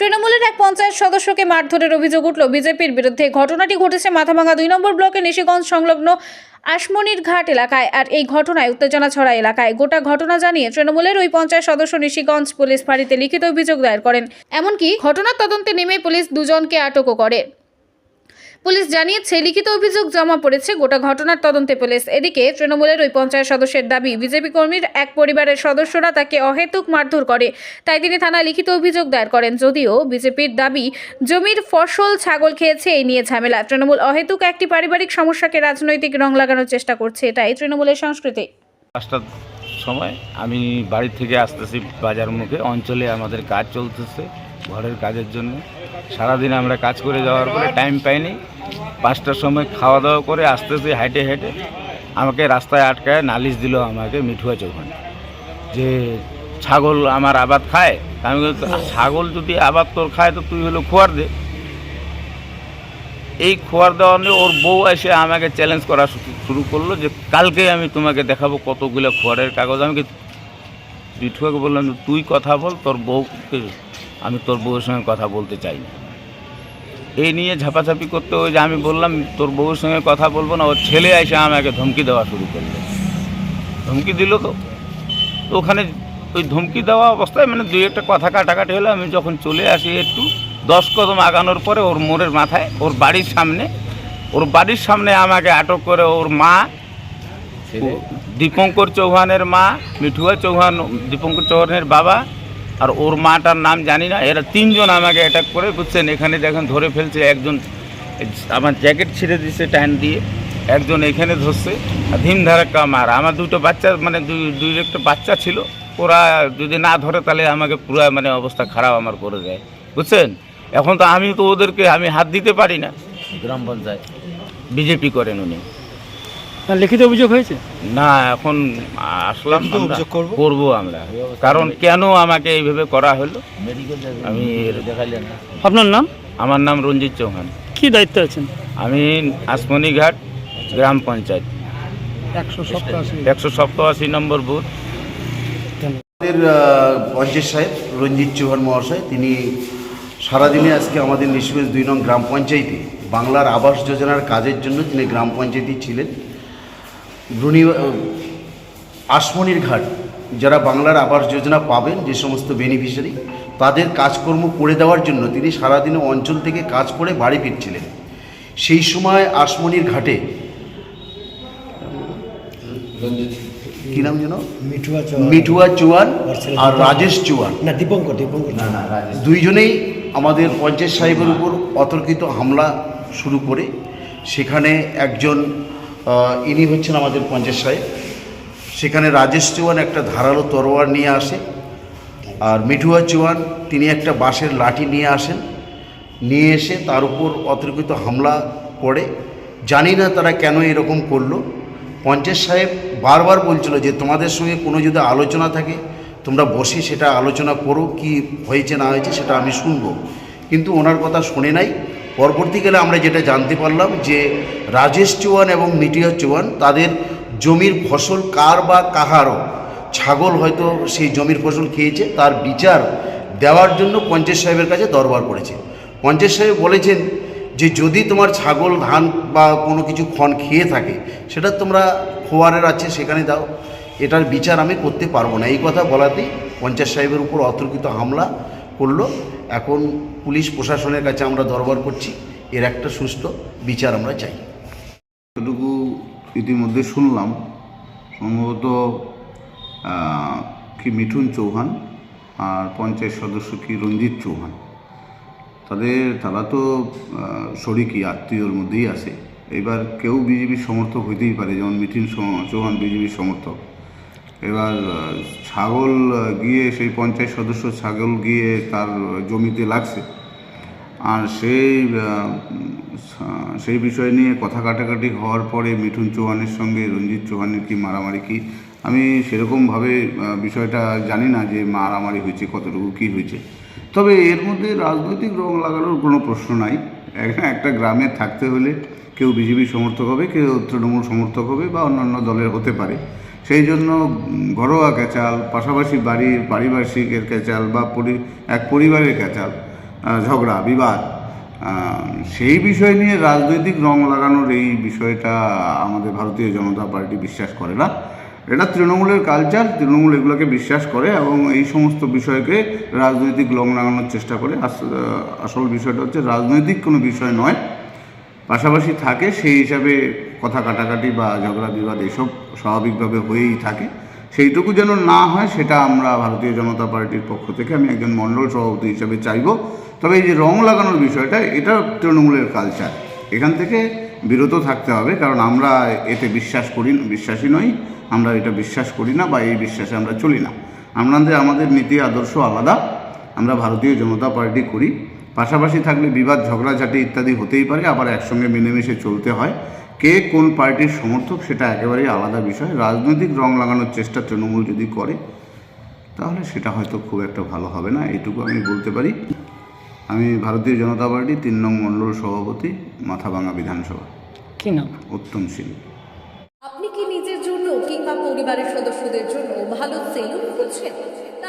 তৃণমূলের এক পঞ্চায়েত সদস্যকে মারধরের অভিযোগ উঠল। বিজেপির বিরুদ্ধে ঘটনাটি ঘটেছে মাথাভাঙা দুই নম্বর ব্লকে নিশিগঞ্জ সংলগ্ন আশমনির ঘাট এলাকায়। আর এই ঘটনায় উত্তেজনা ছড়া এলাকায়। গোটা ঘটনা জানিয়ে তৃণমূলের ওই পঞ্চায়েত সদস্য নিশিগঞ্জ পুলিশ ফাঁড়িতে লিখিত অভিযোগ দায়ের করেন। এমনকি ঘটনার তদন্তে নেমে পুলিশ দুজনকে আটকও করে। পুলিশ জানিয়েছে, লিখিত অভিযোগ জমা পড়েছে, গোটা ঘটনার তদন্তে পুলিশ। এদিকে তৃণমূলের ওই পঞ্চায়েত সদস্যের দাবি, বিজেপি কর্মীর এক পরিবারের সদস্যরা তাকে অহেতুক মারধর করে। তাই তিনি থানায় লিখিত অভিযোগ দায়ের করেন। যদিও বিজেপির দাবি, জমির ফসল ছাগল খেয়েছে, এই নিয়ে ঝামেলা। তৃণমূল অহেতুক একটি পারিবারিক সমস্যাকে রাজনৈতিক রং লাগানোর চেষ্টা করছে, এটাই তৃণমূলের সংস্কৃতি। সময় আমি বাড়ি থেকে আসতেছি বাজার মুখে। অঞ্চলে আমাদের কাজ চলতেছে, ঘরের কাজের জন্য। সারাদিন আমরা কাজ করে যাওয়ার পরে টাইম পাইনি। পাঁচটার সময় খাওয়া দাওয়া করে আস্তে আস্তে হাইটে হেঁটে। আমাকে রাস্তায় আটকায় নালিশ দিল আমাকে মিঠুয়া চৌহান যে, ছাগল আমার আবাদ খায়? আমি ছাগল যদি আবাদ তোর খায় তো তুই হলো খোয়ার দে। এই খোয়ার দেওয়া নিয়ে ওর বউ এসে আমাকে চ্যালেঞ্জ করা শুরু করল যে কালকে আমি তোমাকে দেখাবো কতগুলো খোয়ারের কাগজ। আমি কি বিঠুয়াকে বললাম, তুই কথা বল, তোর বউকে আমি তোর বউয়ের সঙ্গে কথা বলতে চাই না। এই নিয়ে ঝাপাঝাপি করতে ওই যে আমি বললাম তোর বউয়ের সঙ্গে কথা বলব না ওর ছেলে এসে আমাকে ধমকি দেওয়া শুরু করল। ধমকি দিল তো। তো ওখানে ওই ধমকি দেওয়া অবস্থায় মানে দুই একটা কথা কাটাকাটি হলো আমি যখন চলে আসি একটু দশ কদম আগানোর পরে ওর মোড়ের মাথায় ওর বাড়ির সামনে ওর বাড়ির সামনে আমাকে আটক করে ওর মা দীপঙ্কর চৌহানের মা মিঠুয়া চৌহান দীপঙ্কর চৌহানের বাবা আর ওর মাটার নাম জানি না, এরা তিনজন আমাকে অ্যাটাক করে, বুঝছেন? এখানে দেখেন ধরে ফেলছে একজন আমার জ্যাকেট ছিঁড়ে দিচ্ছে টাইম দিয়ে, একজন এখানে ধরছে, আর ধীম ধারাক্কা মার। আমার দুটো বাচ্চা মানে দুই দুই একটা বাচ্চা ছিল, ওরা যদি না ধরে তাহলে আমাকে পুরো মানে অবস্থা খারাপ আমার করে দেয়, বুঝছেন? এখন তো আমি তো ওদেরকে, আমি হাত দিতে পারি না। গ্রাম পঞ্চায়েত বিজেপি করেন উনি। লিখিত অভিযোগ হয়েছে? না এখন আসলাম অভিযোগ করব? করব আমরা। কারণ কেন আমাকে এইভাবে করা হলো? আমি আপনার নাম? আমার নাম রঞ্জিত চৌহান। কি দায়িত্ব আছেন? আমি আসমনিঘাট গ্রাম পঞ্চায়েত। একশো সপ্তাশি। নম্বর বুথ। আমাদের পঞ্চায়েত সাহেব রঞ্জিত চৌহান মহাশয় তিনি সারাদিনে আজকে আমাদের নিষ্পেষ দুই নং গ্রাম পঞ্চায়েতে বাংলার আবাস যোজনার কাজের জন্য তিনি গ্রাম পঞ্চায়েতে ছিলেন। রুনি আসমনির ঘাট যারা বাংলার আবাস যোজনা পাবেন যে সমস্ত বেনিফিশিয়ারি তাদের কাজকর্ম করে দেওয়ার জন্য তিনি সারাদিন অঞ্চল থেকে কাজ করে বাড়ি ফিরছিলেন। সেই সময় আসমনির ঘাটে কি নাম যেন? মিঠুয়া চৌহান। আর রাজেশ চৌহান। না দীপঙ্কর দীপঙ্কর দুইজনেই আমাদের পঞ্চায়েত সাহেবের উপর অতর্কিত হামলা শুরু করে। সেখানে একজন ইনি হচ্ছেন আমাদের পঞ্চায়েত সাহেব সেখানে রাজেশ চৌহান একটা ধারালো তরোয়ার নিয়ে আসে, আর মিঠুয়া চৌহান তিনি একটা বাঁশের লাঠি নিয়ে আসেন, নিয়ে এসে তার উপর অতর্কিত হামলা করে। জানি না তারা কেন এরকম করল। পঞ্চায়েত সাহেব বারবার বলছিল যে, তোমাদের সঙ্গে কোনো যদি আলোচনা থাকে, তোমরা বসে সেটা আলোচনা করো, কি হয়েছে না হয়েছে সেটা আমি শুনব। কিন্তু ওনার কথা শুনে নাই। পরবর্তীকালে আমরা যেটা জানতে পারলাম যে রাজেশ চৌহান এবং মিটিয়া চৌহান তাদের জমির ফসল কার বা কাহারও ছাগল হয়তো সেই জমির ফসল খেয়েছে, তার বিচার দেওয়ার জন্য পঞ্চায়েত সাহেবের কাছে দরবার করেছে। পঞ্চায়েত সাহেব বলেছেন যে যদি তোমার ছাগল, ধান বা কোনো কিছু ক্ষণ খেয়ে থাকে, সেটা তোমরা খোয়ারের আছে সেখানে দাও, এটার বিচার আমি করতে পারব না। এই কথা বলাতেই পঞ্চায়েত সাহেবের উপর অতর্কিত হামলা করল। এখন পুলিশ প্রশাসনের কাছে আমরা দরবার করছি। এর একটা সুস্থ বিচার আমরা চাই। যতটুকু ইতিমধ্যে শুনলাম। সম্ভবত কি মিঠুন চৌহান আর পঞ্চায়েত সদস্য কি রঞ্জিত চৌহান। তাদের তারা তো আহ, শরিকি আত্মীয়র মধ্যেই আছে। এবার কেউ বিজেপির সমর্থক হইতেই পারে। যেমন মিঠুন চৌহান বিজেপির সমর্থক। এবার ছাগল গিয়ে সেই পঞ্চায়েত সদস্য ছাগল গিয়ে তার জমিতে লাগছে। আর সেই সেই বিষয় নিয়ে কথা কাটাকাটি হওয়ার পরে মিঠুন চৌহানের সঙ্গে রঞ্জিত চৌহানের কি মারামারি কি? আমি সেরকমভাবে বিষয়টা জানি না যে মারামারি হয়েছে, কতটুকু কি হয়েছে। তবে এর মধ্যে রাজনৈতিক রং লাগানোর কোনো প্রশ্ন নাই। একটা গ্রামে থাকতে হলে কেউ বিজেপি সমর্থক হবে, কেউ তৃণমূল সমর্থক হবে বা অন্যান্য দলের হতে পারে। সেই জন্য ঘরোয়া ক্যাচাল, পাশাপাশি বাড়ির পারিপার্শ্বিকের ক্যাচাল বা পরি, এক পরিবারের ক্যাচাল ঝগড়া, বিবাদ সেই বিষয় নিয়ে রাজনৈতিক রং লাগানোর এই বিষয়টা আমাদের ভারতীয় জনতা পার্টি বিশ্বাস করে না। এটা তৃণমূলের কালচার তৃণমূল এগুলোকে বিশ্বাস করে এবং এই সমস্ত বিষয়কে রাজনৈতিক রং লাগানোর চেষ্টা করে। আসল বিষয়টা হচ্ছে রাজনৈতিক কোনো বিষয় নয়। পাশাপাশি থাকে সেই হিসাবে কথা কাটাকাটি বা ঝগড়া বিবাদ এসব স্বাভাবিকভাবে হয়েই থাকে। সেইটুকু যেন না হয় সেটা আমরা ভারতীয় জনতা পার্টির পক্ষ থেকে আমি একজন মণ্ডল সভাপতি হিসাবে চাইব। তবে এই যে রং লাগানোর বিষয়টা, এটা তৃণমূলের কালচার এখান থেকে বিরত থাকতে হবে, কারণ আমরা এতে বিশ্বাস করি, বিশ্বাসী নই। আমরা এটা বিশ্বাস করি না বা এই বিশ্বাসে আমরা চলি না। আমাদের আমাদের নীতি, আদর্শ আলাদা। আমরা ভারতীয় জনতা পার্টি করি। পাশাপাশি থাকলে বিবাদ ঝগড়াঝাটি ইত্যাদি হতেই পারে আবার একসঙ্গে মিলেমিশে চলতে হয়। কে কোন পার্টির সমর্থক সেটা একেবারেই আলাদা বিষয়। রাজনৈতিক রং লাগানোর চেষ্টা তৃণমূল যদি করে তাহলে সেটা হয়তো খুব একটা ভালো হবে না এটুকু আমি বলতে পারি। আমি ভারতীয় জনতা পার্টি তিন নং মণ্ডল সভাপতি মাথাভাঙা বিধানসভা। কি নাম? উত্তম সিং। আপনি কি নিজের জন্য কিংবা পরিবারের সদস্যদের জন্য ভালো সেলুন খুঁজছেন?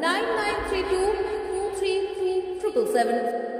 9932